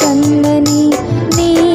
కందని నీ